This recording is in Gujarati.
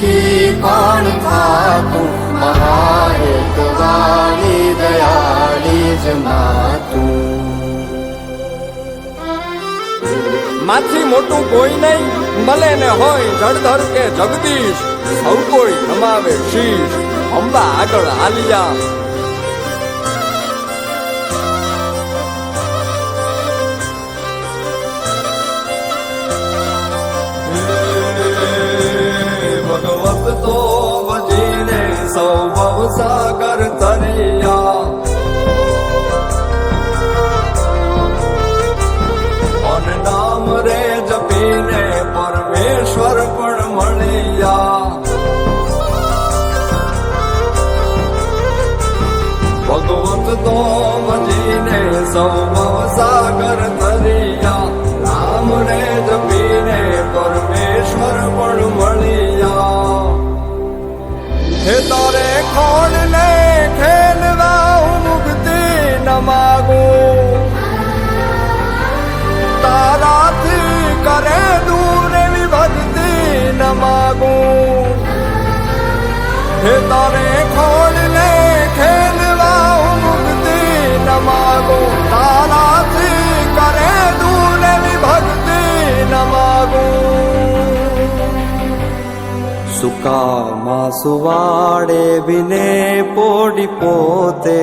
દુઃખી કોણ થાતું મહારેત વાળી દયાળી જ માતું માથી મોટું કોઈ નહીં મળે ને હોય જળધર કે જગદીશ. સૌ કોઈ નમાવે શીશ. અંબા આગળ આલિયા ભવસાગર તરિયા અન નામ રે જપીને પરમેશ્વર પણ મળ્યા ભગવત તો મજીને સૌ સાગર ખોડ ને ખેલવા હું મુક્તિ ન માગો તારાથી કરે દૂર એવી ભક્તિ ન માગો હે તારે सुका मा सुवारे विने पोडीपोते